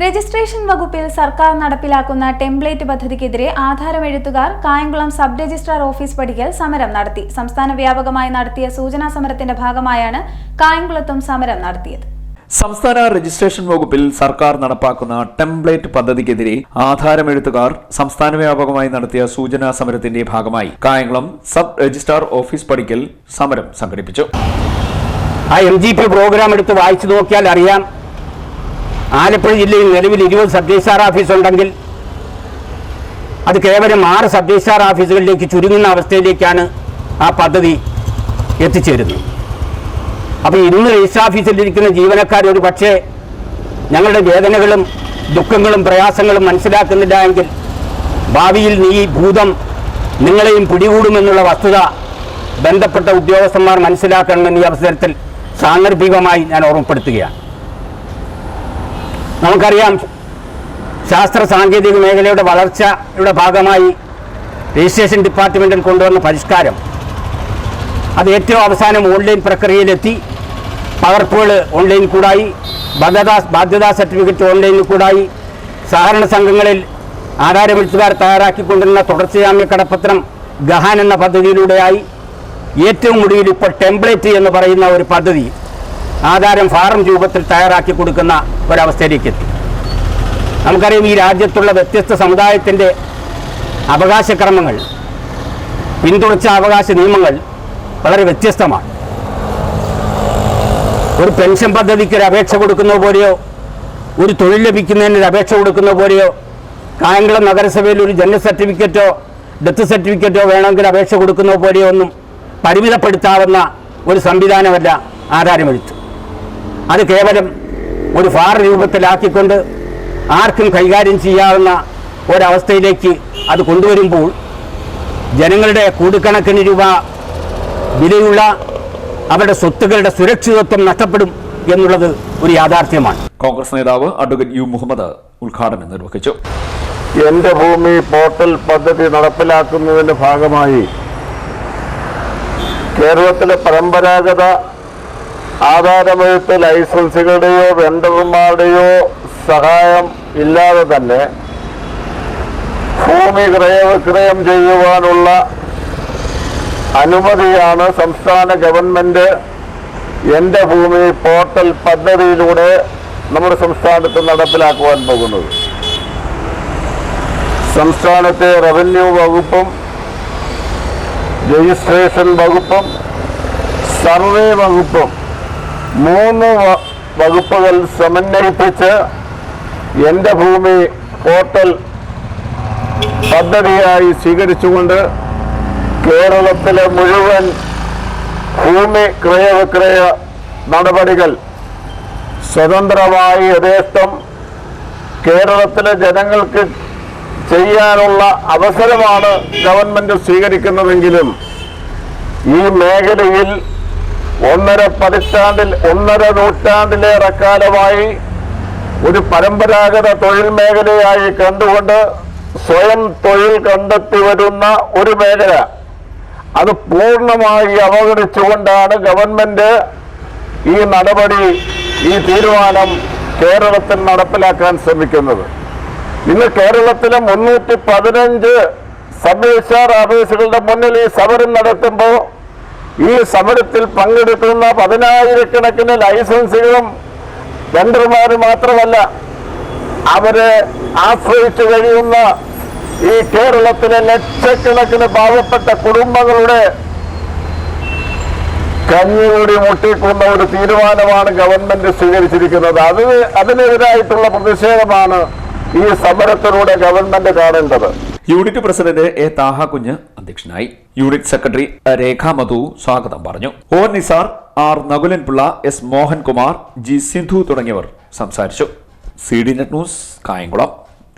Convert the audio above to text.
Registration വകുപ്പിൽ സർക്കാർ നടപ്പിലാക്കുന്ന ടെംപ്ലേറ്റ് പദ്ധതിക്കെതിരെ ആധാരമെഴുത്തുകാർ കായംകുളം സബ് രജിസ്ട്രാർ ഓഫീസ് പടിക്കൽ സമരം നടത്തി. സംസ്ഥാന വ്യാപകമായി നടത്തിയ സൂചനാ സമരത്തിന്റെ ഭാഗമായാണ് കായംകുളത്തും സമരം നടത്തിയത്. സംസ്ഥാന രജിസ്ട്രേഷൻ വകുപ്പിൽ സർക്കാർ നടപ്പാക്കുന്ന ടെംപ്ലേറ്റ് പദ്ധതിക്കെതിരെ ആധാരമെഴുത്തുകാർ സംസ്ഥാന വ്യാപകമായി നടത്തിയ സൂചനാ സമരത്തിന്റെ ഭാഗമായി കായംകുളം സബ് രജിസ്ട്രാർ ഓഫീസ് പടിക്കൽ സമരം സംഘടിപ്പിച്ചു. ആ എം ജി പി പ്രോഗ്രാം എടുത്ത് വായിച്ചു നോക്കിയാൽ അറിയാം. ആലപ്പുഴ ജില്ലയിൽ നിലവിൽ ഇരുപത് സബ് രജിസ്ട്രാർ ഓഫീസ് ഉണ്ടെങ്കിൽ അത് കേവലം ആറ് സബ് രജിസ്ട്രാർ ഓഫീസുകളിലേക്ക് ചുരുങ്ങുന്ന അവസ്ഥയിലേക്കാണ് ആ പദ്ധതി എത്തിച്ചേരുന്നത്. അപ്പോൾ ഇന്ന് രജിസ്റ്റർ ഓഫീസിലിരിക്കുന്ന ജീവനക്കാർ ഒരു പക്ഷേ ഞങ്ങളുടെ വേദനകളും ദുഃഖങ്ങളും പ്രയാസങ്ങളും മനസ്സിലാക്കുന്നില്ല എങ്കിൽ ഭാവിയിൽ നീ ഭൂതം നിങ്ങളെയും പിടികൂടുമെന്നുള്ള വസ്തുത ബന്ധപ്പെട്ട ഉദ്യോഗസ്ഥന്മാർ മനസ്സിലാക്കണമെന്ന് ഈ അവസരത്തിൽ സാന്ദർഭികമായി ഞാൻ ഓർമ്മപ്പെടുത്തുകയാണ്. നമുക്കറിയാം ശാസ്ത്ര സാങ്കേതിക മേഖലയുടെ വളർച്ചയുടെ ഭാഗമായി രജിസ്ട്രേഷൻ ഡിപ്പാർട്ട്മെന്റിൽ കൊണ്ടുവന്ന പരിഷ്കാരം. അത് ഏറ്റവും അവസാനം ഓൺലൈൻ പ്രക്രിയയിലെത്തി. പകർപ്പുകൾ ഓൺലൈൻ കൂടായി ബാധ്യതാ ബാധ്യതാ സർട്ടിഫിക്കറ്റ് ഓൺലൈനിൽ കൂടായി സഹകരണ സംഘങ്ങളിൽ ആധാരമെഴുത്തുകാർ തയ്യാറാക്കിക്കൊണ്ടിരുന്ന തുടർച്ചയാമ്യ കടപ്പത്രം ഗഹാൻ എന്ന പദ്ധതിയിലൂടെയായി. ഏറ്റവും ഒടുവിൽ ഇപ്പോൾ ടെംപ്ലേറ്റ് എന്ന് പറയുന്ന ഒരു പദ്ധതി. ആധാരം ഫാറം രൂപത്തിൽ തയ്യാറാക്കി കൊടുക്കുന്ന ഒരവസ്ഥയിലേക്ക് എത്തി. നമുക്കറിയാം ഈ രാജ്യത്തുള്ള വ്യത്യസ്ത സമുദായത്തിന്റെ അവകാശക്രമങ്ങൾ പിന്തുണച്ച അവകാശ നിയമങ്ങൾ വളരെ വ്യത്യസ്തമാണ്. ഒരു പെൻഷൻ പദ്ധതിക്ക് ഒരു അപേക്ഷ കൊടുക്കുന്ന പോലെയോ ഒരു തൊഴിൽ ലഭിക്കുന്നതിന് ഒരു അപേക്ഷ കൊടുക്കുന്ന പോലെയോ കായംകുളം നഗരസഭയിൽ ഒരു ജനന സർട്ടിഫിക്കറ്റോ ഡെത്ത് സർട്ടിഫിക്കറ്റോ വേണമെങ്കിൽ അപേക്ഷ കൊടുക്കുന്ന പോലെയോ ഒന്നും പരിമിതപ്പെടുത്താവുന്ന ഒരു സംവിധാനമല്ല ആധാരമെഴുത്ത്. അത് കേവലം ഒരു ഫാർ രൂപത്തിലാക്കിക്കൊണ്ട് ആർക്കും കൈകാര്യം ചെയ്യാവുന്ന ഒരവസ്ഥയിലേക്ക് അത് കൊണ്ടുവരുമ്പോൾ ജനങ്ങളുടെ കൂടിക്കണക്കിന് രൂപ വിലയുള്ള അവരുടെ സ്വത്തുക്കളുടെ സുരക്ഷിതത്വം നഷ്ടപ്പെടും എന്നുള്ളത് ഒരു യാഥാർത്ഥ്യമാണ്. കോൺഗ്രസ് നേതാവ് അഡ്വക്കേറ്റ് യു മുഹമ്മദ് ഉദ്ഘാടനം നിർവഹിച്ചു. എന്റെ ഭൂമി പോർട്ടൽ പദ്ധതി നടപ്പിലാക്കുന്നതിന്റെ ഭാഗമായി കേരളത്തിലെ പരമ്പരാഗത ആധാരമെഴുത്ത് ലൈസൻസുകളുടെയോ വെണ്ടർമാരുടെയോ സഹായം ഇല്ലാതെ തന്നെ ഭൂമി ക്രയവിക്രയം ചെയ്യുവാനുള്ള അനുമതിയാണ് സംസ്ഥാന ഗവൺമെന്റ് എന്റെ ഭൂമി പോർട്ടൽ പദ്ധതിയിലൂടെ നമ്മുടെ സംസ്ഥാനത്ത് നടപ്പിലാക്കുവാൻ പോകുന്നത്. സംസ്ഥാനത്തെ റവന്യൂ വകുപ്പും രജിസ്ട്രേഷൻ വകുപ്പും സർവേ വകുപ്പും മൂന്ന് വകുപ്പുകൾ സമന്വയിപ്പിച്ച് എന്റെ ഭൂമി പോർട്ടൽ പദ്ധതിയായി സ്വീകരിച്ചുകൊണ്ട് കേരളത്തിലെ മുഴുവൻ ഭൂമി ക്രയവിക്രയ നടപടികൾ സ്വതന്ത്രമായി യഥേഷ്ടം കേരളത്തിലെ ജനങ്ങൾക്ക് ചെയ്യാനുള്ള അവസരമാണ് ഗവൺമെന്റ് സ്വീകരിക്കുന്നതെങ്കിലും ഈ മേഖലയിൽ ഒന്നര പതിറ്റാണ്ടിൽ ഒന്നര നൂറ്റാണ്ടിലേറെ കാലമായി ഒരു പരമ്പരാഗത തൊഴിൽ മേഖലയായി കണ്ടുകൊണ്ട് സ്വയം തൊഴിൽ കണ്ടെത്തി വരുന്ന ഒരു മേഖല. അത് പൂർണമായി അവഗണിച്ചുകൊണ്ടാണ് ഗവൺമെന്റ് ഈ നടപടി ഈ തീരുമാനം കേരളത്തിൽ നടപ്പിലാക്കാൻ ശ്രമിക്കുന്നത്. ഇന്ന് കേരളത്തിലെ മുന്നൂറ്റി പതിനഞ്ച് സബ് ഓഫീസുകളുടെ മുന്നിൽ ഈ സമരം നടത്തുമ്പോൾ ഈ സമരത്തിൽ പങ്കെടുക്കുന്ന പതിനായിരക്കണക്കിന് ലൈസൻസുകളും വെണ്ടർമാർ മാത്രമല്ല അവരെ ആശ്രയിച്ചു കഴിയുന്ന ഈ കേരളത്തിലെ ലക്ഷക്കണക്കിന് പാവപ്പെട്ട കുടുംബങ്ങളുടെ കഞ്ഞികൂടി മുട്ടിക്കുന്ന ഒരു തീരുമാനമാണ് ഗവൺമെന്റ് സ്വീകരിച്ചിരിക്കുന്നത്. അത് അതിനെതിരായിട്ടുള്ള പ്രതിഷേധമാണ് ഈ സമരത്തിലൂടെ ഗവൺമെന്റ് കാണേണ്ടത്. Unit president A Thaha Kunju അധ്യക്ഷനായി. യൂണിറ്റ് സെക്രട്ടറി രേഖ മധു സ്വാഗതം പറഞ്ഞു. O Nizar R Nakulan Pillai S Mohan Kumar G Sindhu തുടങ്ങിയവർ സംസാരിച്ചു. C D net news Kayamkulam.